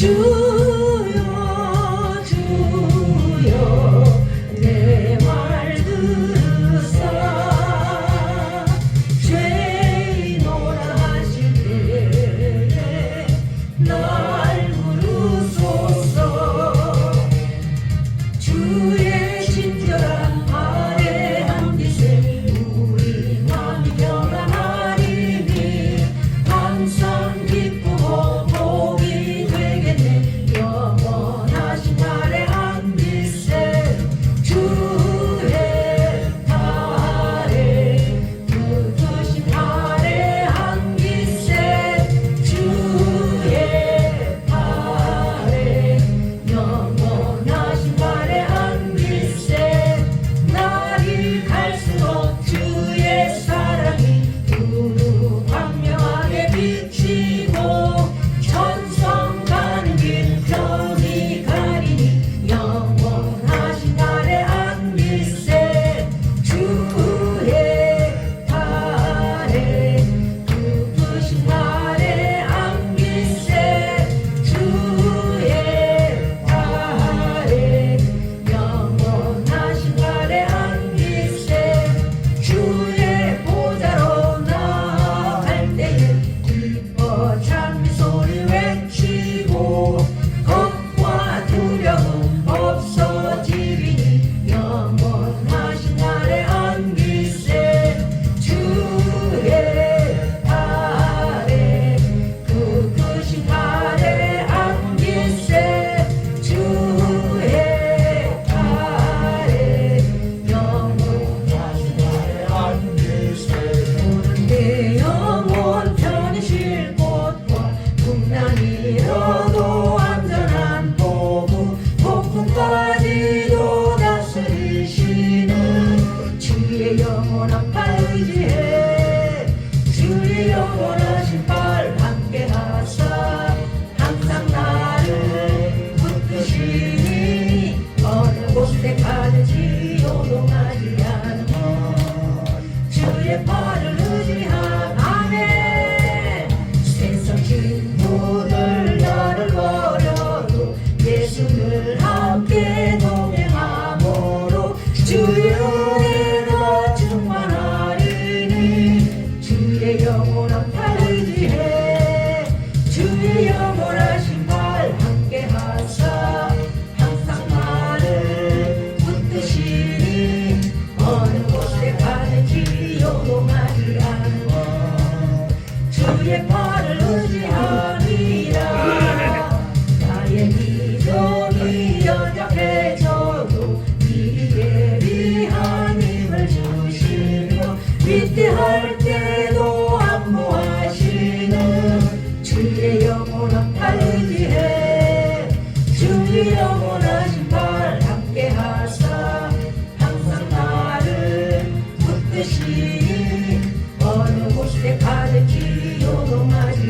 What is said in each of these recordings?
주 Lord is.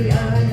the.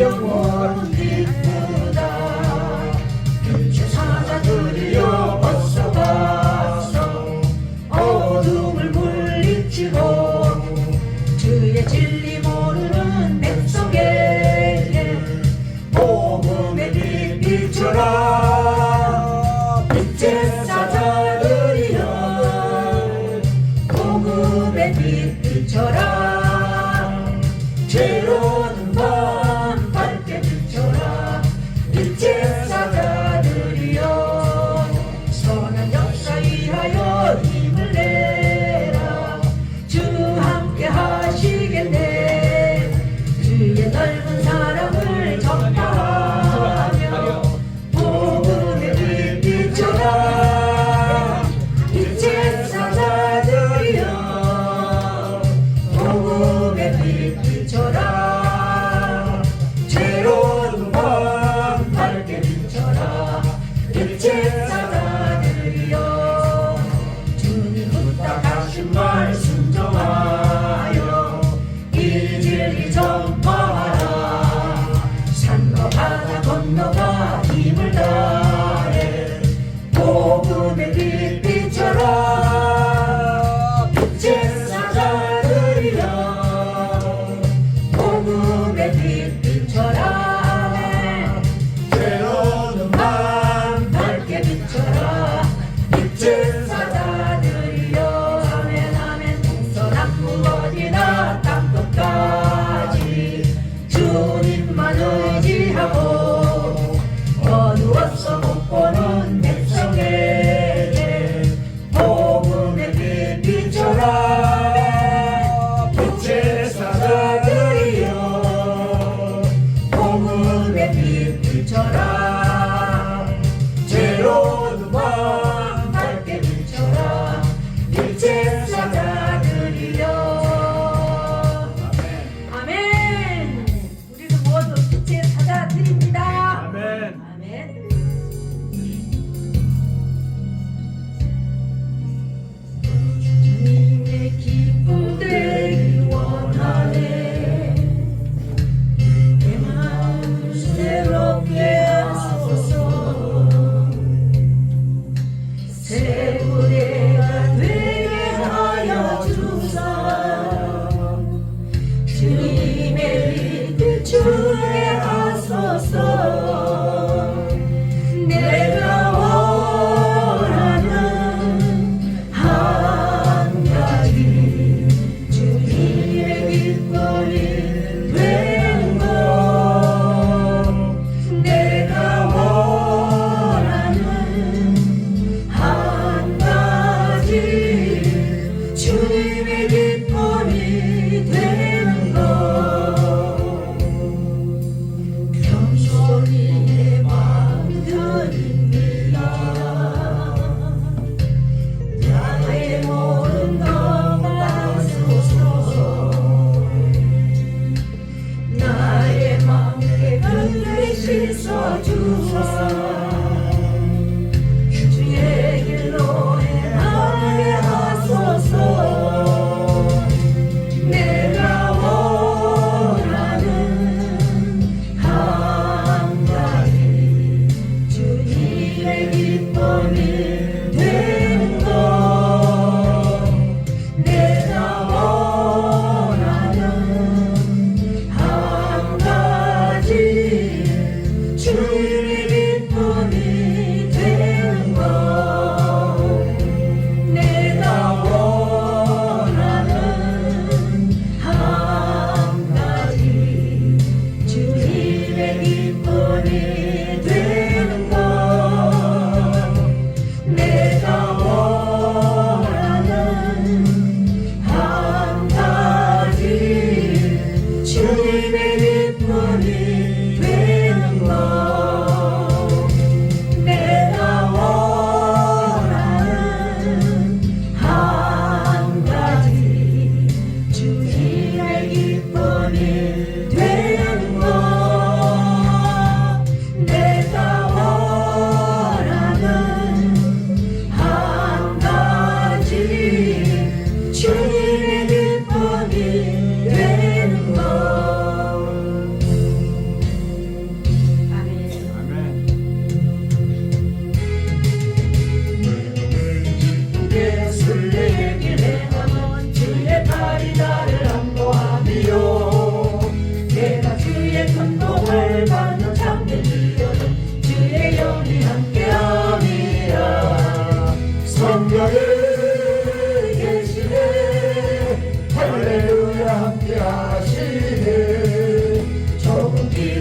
나의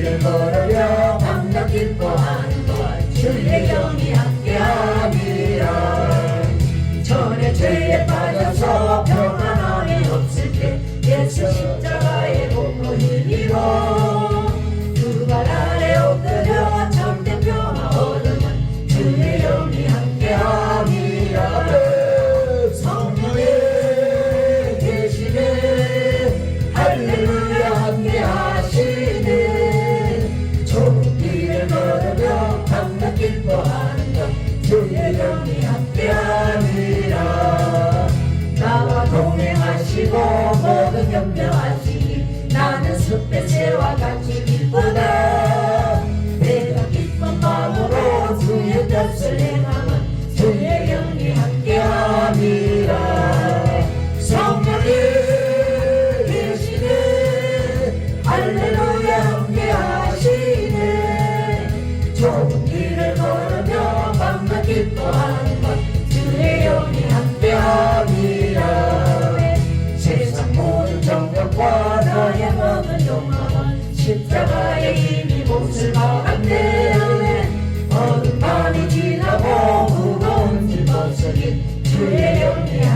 길을 걸으며 밤낮 기뻐하는 것 주의 Welcome to our Yeah.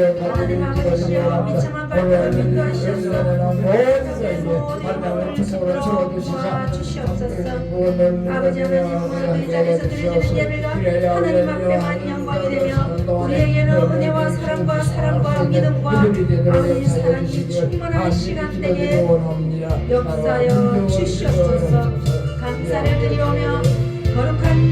하나님 아버지여 미참한 발걸음 인도하시옵소서. 주시옵소서. 아버지 하나님 오늘 이 자리에서 드려지는 예배가 하나님 앞에 많은 영광이 되며 우리에게는 은혜와 사랑과 사랑과 믿음과 아버지 사랑이 충만한 시간대에 역사여 주시옵소서. 감사를 드리오며 거룩한